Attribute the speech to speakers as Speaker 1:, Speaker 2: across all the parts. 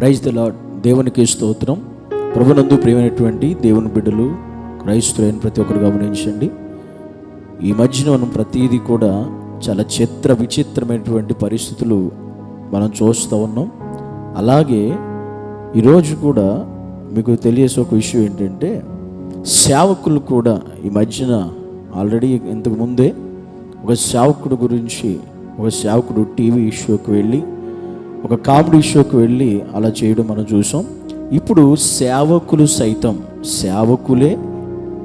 Speaker 1: Praise the lord దేవునికి స్తోత్రం. ప్రభునందు ప్రియమైనటువంటి దేవుని బిడ్డలు క్రైస్తులైన ప్రతి ఒక్కరు గమనించండి. ఈ మధ్యన మనం ప్రతిదీ కూడా చాలా చిత్ర విచిత్రమైనటువంటి పరిస్థితులు మనం చూస్తూ ఉన్నాం. అలాగే ఈరోజు కూడా మీకు తెలియసే ఒక విషయం ఏంటంటే సేవకులు కూడా ఈ మధ్యన ఆల్రెడీ ఇంతకుముందే ఒక సేవకుడు గురించి ఒక సేవకుడు టీవీ షోకి వెళ్ళి ఒక కామెడీ షోకి వెళ్ళి అలా చేయడం మనం చూసాం. ఇప్పుడు సేవకులు సైతం సేవకులే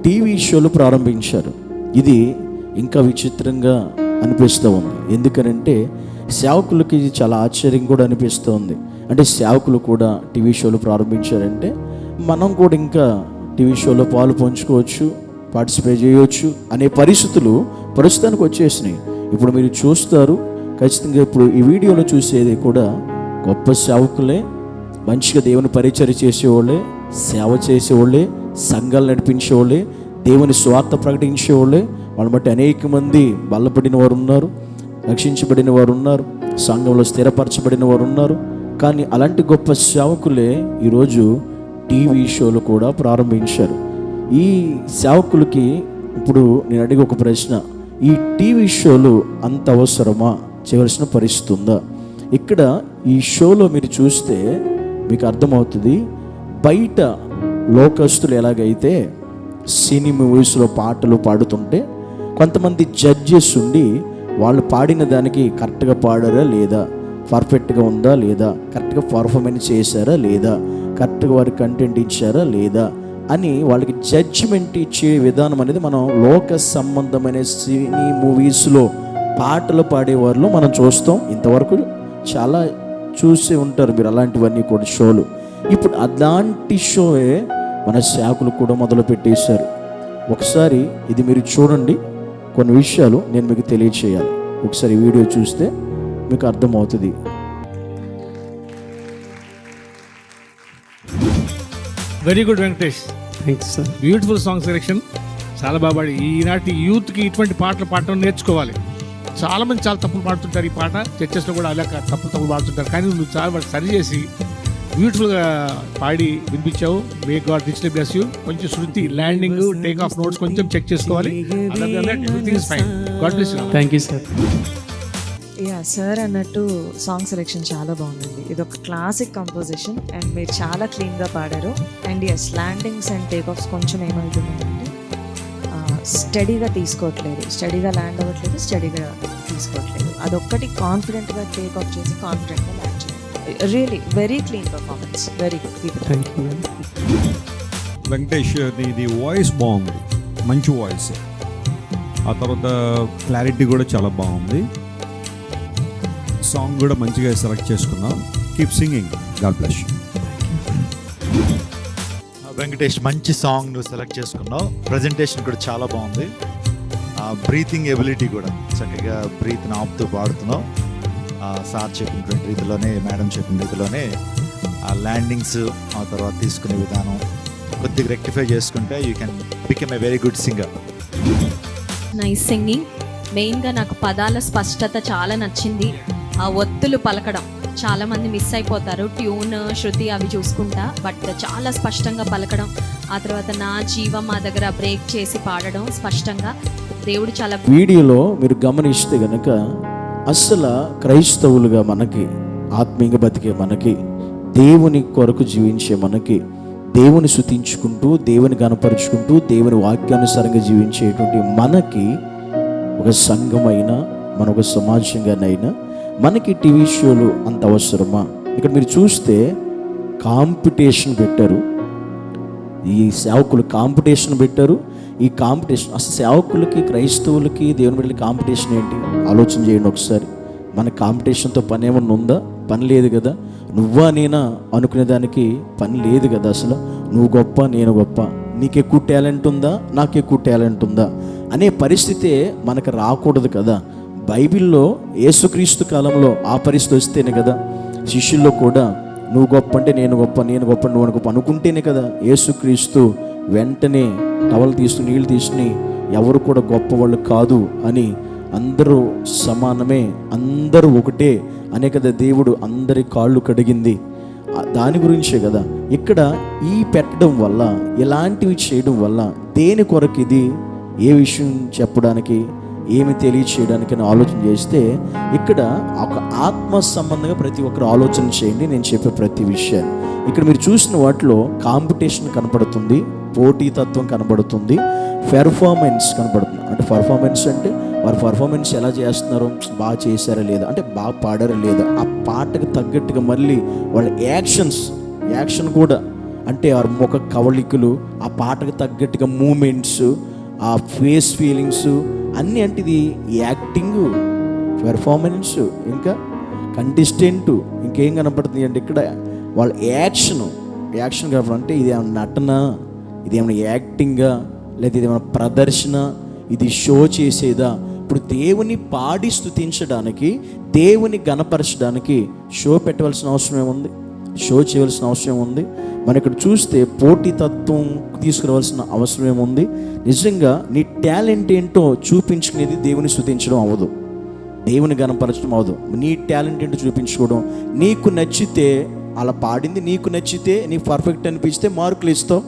Speaker 1: టీవీ షోలు ప్రారంభించారు. ఇది ఇంకా విచిత్రంగా అనిపిస్తూ ఉంది. ఎందుకనంటే సేవకులకి ఇది చాలా ఆశ్చర్యం కూడా అనిపిస్తూ ఉంది. అంటే సేవకులు కూడా టీవీ షోలు ప్రారంభించారంటే మనం కూడా ఇంకా టీవీ షోలో పాలు పంచుకోవచ్చు పార్టిసిపేట్ చేయవచ్చు అనే పరిస్థితులు ప్రస్తుతానికి వచ్చేసినాయి. ఇప్పుడు మీరు చూస్తారు ఖచ్చితంగా ఇప్పుడు ఈ వీడియోలో చూసేది కూడా గొప్ప సేవకులే మంచిగా దేవుని పరిచయం చేసేవాళ్ళే సేవ చేసేవాళ్ళే సంఘాలు నడిపించేవాళ్ళే దేవుని స్వార్థ ప్రకటించేవాళ్ళే. వాళ్ళని బట్టి అనేక మంది బలపడిన వారు ఉన్నారు రక్షించబడిన వారు ఉన్నారు సంఘంలో స్థిరపరచబడిన వారు ఉన్నారు. కానీ అలాంటి గొప్ప సేవకులే ఈరోజు టీవీ షోలు కూడా ప్రారంభించారు. ఈ సేవకులకి ఇప్పుడు నేను అడిగే ఒక ప్రశ్న ఈ టీవీ షోలు అంత అవసరమా? చేయవలసిన పరిస్థితి ఉందా ఇక్కడ ఈ షోలో మీరు చూస్తే మీకు అర్థమవుతుంది బయట లోకస్తులు ఎలాగైతే సినీ మూవీస్లో పాటలు పాడుతుంటే కొంతమంది జడ్జెస్ ఉండి వాళ్ళు పాడిన దానికి కరెక్ట్గా పాడారా లేదా? పర్ఫెక్ట్గా ఉందా లేదా? కరెక్ట్గా పర్ఫార్మెన్స్ చేశారా లేదా? కరెక్ట్గా వారి కంటెంట్ ఇచ్చారా లేదా? అని వాళ్ళకి జడ్జిమెంట్ ఇచ్చే విధానం అనేది మనం లోక సంబంధమైన సినీ మూవీస్లో పాటలు పాడేవారిలో మనం చూస్తాం. ఇంతవరకు చాలా చూసి ఉంటారు మీరు అలాంటివన్నీ కూడా షోలు. ఇప్పుడు అలాంటి షోయే మన శాఖలు కూడా మొదలు పెట్టేశారు. ఒకసారి ఇది మీరు చూడండి. కొన్ని విషయాలు నేను మీకు తెలియచేయాలి. ఒకసారి వీడియో చూస్తే మీకు అర్థమవుతుంది.
Speaker 2: Very good Venkatesh
Speaker 3: thanks sir
Speaker 2: beautiful song selection చాలా బాగా ఈనాటి యూత్కి ఇటువంటి పాటలు పాడటం నేర్చుకోవాలి. చాలా మంది చాలా తప్పులు పాడుతుంటారు ఈ పాట. చర్చెస్లో కూడా అలాగ తప్పులు తప్పులు పాడుతుంటారు కానీ నువ్వు చాలా వాటి సరి చేసి బ్యూటిఫుల్గా పాడి వినిపించావు. May God richly bless you కొంచెం శృతి ల్యాండింగ్ టేక్ ఆఫ్ నోట్స్ కొంచెం చెక్ చేసుకోవాలి. Fine God bless you
Speaker 3: thank you sir
Speaker 4: yeah sir అన్నట్టు సాంగ్ సెలెక్షన్ చాలా బాగుందండి. ఇది ఒక క్లాసిక్ కంపోజిషన్ అండ్ మీరు చాలా క్లీన్గా పాడారు. అండ్ ఎస్ ల్యాండింగ్స్ అండ్ టేక్ ఆఫ్స్ కొంచెం ఏమవుతున్నాయంటే స్టడీగా తీసుకోవట్లేదు. స్టడీగా ల్యాండ్ అవ్వట్లేదు స్టడీగా తీసుకోవట్లేదు. అదొక్కటి కాన్ఫిడెంట్గా టేక్ ఆఫ్ చేసి కాన్ఫిడెంట్గా ల్యాండ్ చేయాలి really very clean performance very good
Speaker 3: thank you
Speaker 5: Venkatesh ఇది వాయిస్ బాగుంది. మంచి వాయిస్ ఆ తర్వాత క్లారిటీ కూడా చాలా బాగుంది. సాంగ్ కూడా మంచిగా సెలెక్ట్ చేసుకున్నాం. Keep singing God bless
Speaker 6: Venkatesh మంచి సాంగ్ నువ్వు సెలెక్ట్ చేసుకున్నావు. ప్రజెంటేషన్ కూడా చాలా బాగుంది. బ్రీతింగ్ ఎబిలిటీ కూడా చక్కగా బ్రీత్ని ఆపుతూ పాడుతున్నావు సార్ చెప్పినటువంటి రీతిలోనే మేడం చెప్పిన రీతిలోనే ఆ ల్యాండింగ్స్ ఆ తర్వాత తీసుకునే విధానం కొద్దిగా రెక్టిఫై చేసుకుంటే you can become a very good singer
Speaker 7: nice singing మెయిన్గా నాకు పదాల స్పష్టత చాలా నచ్చింది. ఆ ఒత్తులు పలకడం. చాలా మంది మిస్ అయిపోతారు. ట్యూన్ శృతి అవి చూసుకుంటా. బట్ చాలా స్పష్టంగా పలకడం ఆ తర్వాత నా జీవం మా దగ్గర బ్రేక్ చేసి పాడడం స్పష్టంగా. దేవుడు చాలా
Speaker 1: వీడియోలో మీరు గమనిస్తే గనక అసలు క్రైస్తవులుగా మనకి ఆత్మీయంగా బతికే మనకి దేవుని కొరకు జీవించే మనకి దేవుని శుతించుకుంటూ దేవుని గనపరుచుకుంటూ దేవుని వాక్యానుసారంగా జీవించేటువంటి మనకి ఒక సంఘమైన మన ఒక సమాజంగానైనా మనకి టీవీ షోలు అంత అవసరమా? ఇక్కడ మీరు చూస్తే కాంపిటీషన్ పెట్టారు. ఈ సేవకులు కాంపిటీషన్ పెట్టారు. ఈ కాంపిటీషన్ అసలు సేవకులకి క్రైస్తవులకి దేవుని బిడ్డలకి కాంపిటీషన్ ఏంటి? ఆలోచన చేయండి ఒకసారి. మన కాంపిటీషన్తో పని ఏమన్నా ఉందా? పని లేదు కదా. నువ్వా నేనా అనుకునే దానికి పని లేదు కదా అసలు. నువ్వు గొప్ప నేను గొప్ప. నీకు ఎక్కువ టాలెంట్ ఉందా? నాకు ఎక్కువ టాలెంట్ ఉందా? అనే పరిస్థితే మనకు రాకూడదు కదా. బైబిల్లో యేసుక్రీస్తు కాలంలో ఆ పరిస్థితి వస్తేనే కదా శిష్యుల్లో కూడా నువ్వు గొప్ప అంటే నేను గొప్ప నేను గొప్ప నువ్వు గొప్ప అనుకుంటేనే కదా యేసుక్రీస్తు వెంటనే టవల్ తీసుకుని నీళ్ళు తీసుకుని ఎవరు కూడా గొప్ప వాళ్ళు కాదు అని అందరూ సమానమే అందరూ ఒకటే అనే కదా దేవుడు అందరి కాళ్ళు కడిగింది. దాని గురించే కదా. ఇక్కడ ఈ పెట్టడం వల్ల ఇలాంటివి చేయడం వల్ల దేని కొరకు ఇది ఏ విషయం చెప్పడానికి? ఏమి తెలియచేయడానికి ఆలోచన చేస్తే ఇక్కడ ఒక ఆత్మ సంబంధంగా ప్రతి ఒక్కరు ఆలోచన చేయండి నేను చెప్పే ప్రతి విషయాన్ని. ఇక్కడ మీరు చూసిన వాటిలో కాంపిటీషన్ కనపడుతుంది పోటీతత్వం కనబడుతుంది పెర్ఫార్మెన్స్ కనబడుతుంది అంటే పర్ఫార్మెన్స్ అంటే వారు పర్ఫార్మెన్స్ ఎలా చేస్తున్నారు బాగా చేశారా లేదా అంటే బాగా పాడారా లేదా ఆ పాటకు తగ్గట్టుగా మళ్ళీ వాళ్ళ యాక్షన్స్ యాక్షన్ కూడా అంటే వారి ముఖ కవళికలు ఆ పాటకు తగ్గట్టుగా మూమెంట్స్ ఆ ఫేస్ ఫీలింగ్స్ అన్నీ అంటే ఇది యాక్టింగ్ పెర్ఫార్మెన్స్ ఇంకా కంటెస్టెంట్ ఇంకేం కనపడుతుంది అంటే ఇక్కడ వాళ్ళ యాక్షన్ యాక్షన్ కనపడం అంటే ఇది ఏమైనా నటన ఇది ఏమైనా యాక్టింగా లేదా ఇది ఏమైనా ప్రదర్శన ఇది షో చేసేదా? ఇప్పుడు దేవుని పాడి స్థుతించడానికి దేవుని గణపరచడానికి షో పెట్టవలసిన అవసరం ఏముంది? షో చేయవలసిన అవసరం ఉంది. మనం ఇక్కడ చూస్తే పోటీతత్వం తీసుకురావాల్సిన అవసరం ఏముంది నిజంగా నీ టాలెంట్ ఏంటో చూపించుకునేది దేవుని స్థుతించడం అవ్వదు. దేవుని గణపరచడం అవదు నీ టాలెంట్ ఏంటో చూపించుకోవడం. నీకు నచ్చితే అలా పాడింది నీకు నచ్చితే నీకు పర్ఫెక్ట్ అనిపిస్తే మార్కులు ఇస్తావు.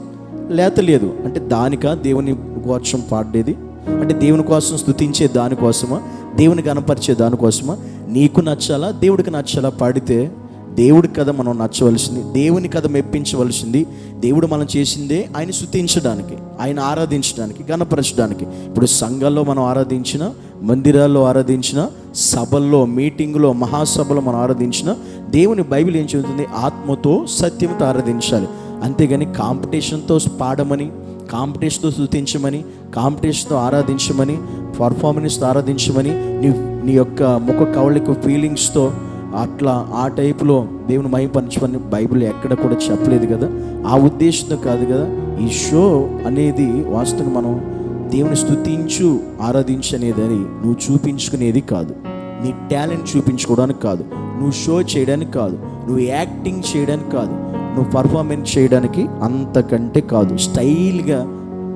Speaker 1: లేత లేదు అంటే దానిక దేవుని కోసం పాడేది? అంటే దేవుని కోసం స్థుతించే దానికోసమా? దేవుని గణపరిచే దానికోసమా? నీకు నచ్చాలా? దేవుడికి నచ్చాలా? పాడితే దేవుడి కథ మనం నచ్చవలసింది దేవుని కథ మెప్పించవలసింది దేవుడు మనం చేసిందే ఆయన స్థుతించడానికి ఆయన ఆరాధించడానికి గణపరచడానికి ఇప్పుడు సంఘాల్లో మనం ఆరాధించిన మందిరాల్లో ఆరాధించిన సభల్లో మీటింగ్లో మహాసభలో మనం ఆరాధించిన దేవుని బైబిల్ ఏం చెబుతుంది? ఆత్మతో సత్యంతో ఆరాధించాలి. అంతేగాని కాంపిటీషన్తో పాడమని కాంపిటీషన్తో స్థుతించమని కాంపిటీషన్తో ఆరాధించమని పర్ఫార్మెన్స్తో ఆరాధించమని నీ నీ యొక్క ముఖ కవళిక ఫీలింగ్స్తో అట్లా ఆ టైపులో దేవుని మైపరచమని బైబిల్ ఎక్కడ కూడా చెప్పలేదు కదా. ఆ ఉద్దేశంతో కాదు కదా. ఈ షో అనేది వాస్తవంగా మనం దేవుని స్థుతించు ఆరాధించు అనేది నువ్వు చూపించుకునేది కాదు. నీ టాలెంట్ చూపించుకోవడానికి కాదు. నువ్వు షో చేయడానికి కాదు. నువ్వు యాక్టింగ్ చేయడానికి కాదు. నువ్వు పర్ఫార్మెన్స్ చేయడానికి అంతకంటే కాదు. స్టైల్గా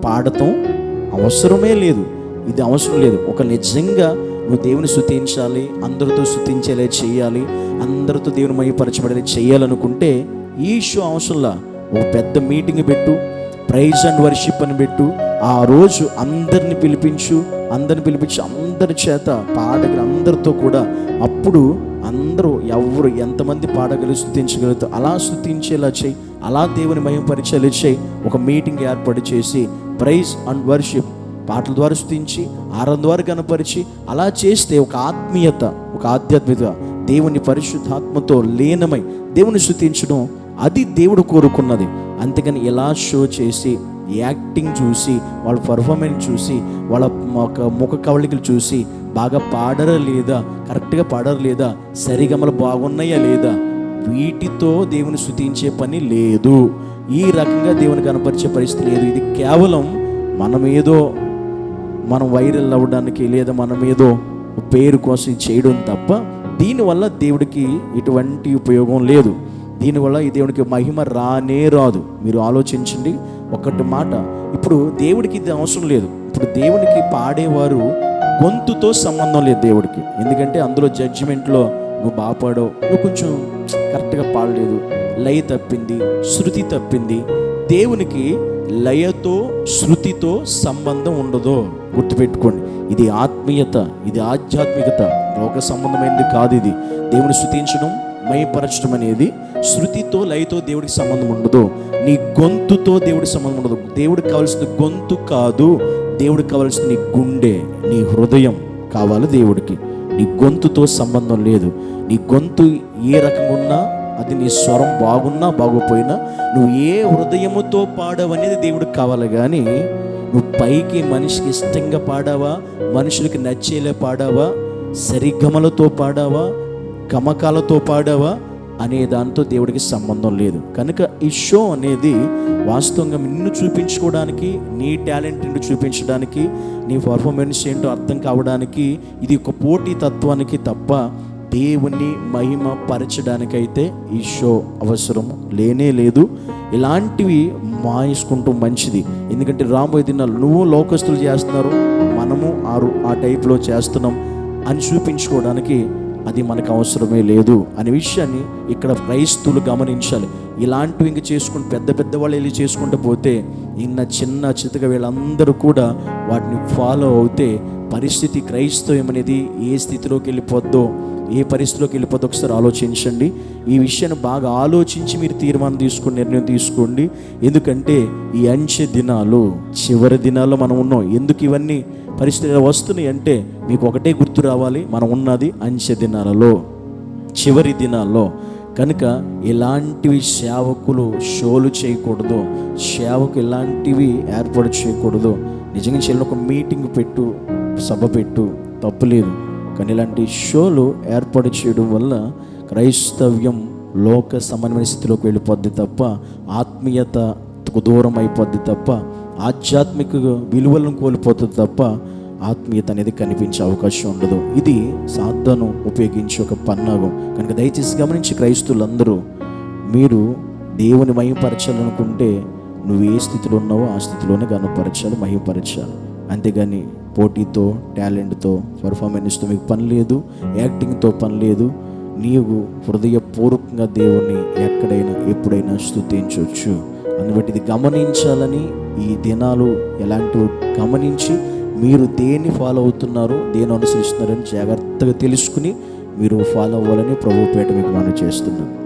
Speaker 1: పాడటం అవసరమే లేదు. ఇది అవసరం లేదు. ఒక నిజంగా నువ్వు దేవుని స్థుతించాలి అందరితో స్థుతించేలా చేయాలి అందరితో దేవుని మయపరచబడేలా చేయాలనుకుంటే ఈ షో అవసరంలా ఒక పెద్ద మీటింగ్ పెట్టు ప్రైజ్ అండ్ వర్షిప్ అని పెట్టు ఆ రోజు అందరిని పిలిపించు అందరిని పిలిపించి అందరి చేత పాడగలు అందరితో కూడా అప్పుడు అందరూ ఎవరు ఎంతమంది పాడగలు స్థుతించగలుగుతారు అలా స్థుతించేలా చేయి అలా దేవుని మయం పరిచయాలు చేయి ఒక మీటింగ్ ఏర్పాటు చేసి ప్రైజ్ అండ్ వర్షిప్ పాటల ద్వారా స్థుతించి ఆరం ద్వారా కనపరిచి అలా చేస్తే ఒక ఆత్మీయత ఒక ఆధ్యాత్మికత దేవుని పరిశుద్ధాత్మతో లీనమై దేవుని స్థుతించడం అది దేవుడు కోరుకున్నది. అంతేకాని ఎలా షో చేసి యాక్టింగ్ చూసి వాళ్ళ పర్ఫార్మెన్స్ చూసి వాళ్ళ ముఖ ముఖ కవళికలు చూసి బాగా పాడరా లేదా కరెక్ట్గా పాడరా లేదా సరిగమలు బాగున్నాయా లేదా వీటితో దేవుని స్థుతించే పని లేదు. ఈ రకంగా దేవుని కనపరిచే పరిస్థితి లేదు. ఇది కేవలం మనం ఏదో మనం వైరల్ అవ్వడానికి లేదా మనం ఏదో పేరు కోసం చేయడం తప్ప దీనివల్ల దేవుడికి ఎటువంటి ఉపయోగం లేదు. దీనివల్ల ఈ దేవునికి మహిమ రానే రాదు. మీరు ఆలోచించండి. ఒకటి మాట ఇప్పుడు దేవుడికి ఇది అవసరం లేదు. ఇప్పుడు దేవునికి పాడేవారు గొంతుతో సంబంధం లేదు దేవుడికి. ఎందుకంటే అందులో జడ్జిమెంట్లో నువ్వు బాగా నువ్వు కొంచెం కరెక్ట్గా పాడలేదు. లయ తప్పింది శృతి తప్పింది. దేవునికి లయతో శృతితో సంబంధం ఉండదో. గుర్తుపెట్టుకోండి. ఇది ఆత్మీయత ఇది ఆధ్యాత్మికత. లోక సంబంధమైనది కాదు ఇది. దేవుని స్థుతించడం మయపరచడం అనేది శృతితో లయతో దేవుడికి సంబంధం ఉండదు. నీ గొంతుతో దేవుడికి సంబంధం ఉండదు. దేవుడికి కావలసిన గొంతు కాదు. దేవుడికి కావలసిన నీ గుండె నీ హృదయం కావాలి దేవుడికి. నీ గొంతుతో సంబంధం లేదు. నీ గొంతు ఏ రకంగా ఉన్నా అది నీ స్వరం బాగున్నా బాగోపోయినా నువ్వు ఏ హృదయముతో పాడవనేది దేవుడికి కావాలి కానీ నువ్వు పైకి మనిషికి ఇష్టంగా పాడావా? మనుషులకి నచ్చేలా పాడావా? సరిగమలతో పాడావా? గమకాలతో పాడావా? అనే దాంతో దేవుడికి సంబంధం లేదు. కనుక ఈ షో అనేది వాస్తవంగా నిన్ను చూపించుకోవడానికి నీ టాలెంట్ నిన్ను చూపించడానికి నీ పర్ఫార్మెన్స్ ఏంటో అర్థం కావడానికి ఇది ఒక పోటీ తత్వానికి తప్ప దేవుని మహిమ పరచడానికైతే ఈ షో అవసరం లేనే లేదు. ఇలాంటివి మాయిసుకుంటూ మంచిది. ఎందుకంటే రాబోయే దినాలు నువ్వు లోకస్తులు చేస్తున్నారు మనము ఆరు ఆ టైప్లో చేస్తున్నాం అని చూపించుకోవడానికి అది మనకు అవసరమే లేదు అనే విషయాన్ని ఇక్కడ క్రైస్తువులు గమనించాలి. ఇలాంటివి ఇంక చేసుకుని పెద్ద పెద్ద వాళ్ళు వెళ్ళి చేసుకుంటూ పోతే ఇన్న చిన్న చితక వీళ్ళందరూ కూడా వాటిని ఫాలో అవుతే పరిస్థితి క్రైస్తవం అనేది ఏ స్థితిలోకి వెళ్ళిపోద్దో ఏ పరిస్థితిలోకి వెళ్ళిపోతే ఒకసారి ఆలోచించండి. ఈ విషయాన్ని బాగా ఆలోచించి మీరు తీర్మానం తీసుకుని నిర్ణయం తీసుకోండి. ఎందుకంటే ఈ అంచె దినాలు చివరి దినాల్లో మనం ఉన్నాం. ఎందుకు ఇవన్నీ పరిస్థితులు వస్తున్నాయి అంటే మీకు ఒకటే గుర్తు రావాలి. మనం ఉన్నది అంచె దినాలలో చివరి దినాల్లో. కనుక ఎలాంటివి సేవకులు షోలు చేయకూడదు. సేవకు ఎలాంటివి ఏర్పాటు చేయకూడదు. నిజంగా చెల్లి ఒక మీటింగ్ పెట్టు సభ పెట్టు తప్పులేదు కానీ ఇలాంటి షోలు ఏర్పాటు చేయడం వల్ల క్రైస్తవ్యం లోక సమన్వయ స్థితిలోకి వెళ్ళిపోద్ది తప్ప ఆత్మీయతకు దూరం అయిపోద్ది తప్ప ఆధ్యాత్మిక విలువలను కోల్పోతుంది తప్ప ఆత్మీయత అనేది కనిపించే అవకాశం ఉండదు. ఇది సాధను ఉపయోగించే ఒక పన్నాగం. కనుక దయచేసి గమనించి క్రైస్తువులందరూ మీరు దేవుని మహిమపరచాలనుకుంటే నువ్వు ఏ స్థితిలో ఉన్నావో ఆ స్థితిలోనే గనపరచాలి మహిమపరచాలి. అంతేగాని పోటీతో టాలెంట్తో పర్ఫార్మెన్స్తో మీకు పని లేదు యాక్టింగ్తో పని లేదు నీవు హృదయపూర్వకంగా దేవుణ్ణి ఎక్కడైనా ఎప్పుడైనా స్థుతించవచ్చు. అందుబట్టి ఇది గమనించాలని ఈ దినాలు ఎలాంటివి గమనించి మీరు దేన్ని ఫాలో అవుతున్నారో దేని అనుసరిస్తున్నారని జాగ్రత్తగా తెలుసుకుని మీరు ఫాలో అవ్వాలని ప్రభుపేట మీకు మనం చేస్తున్నాను.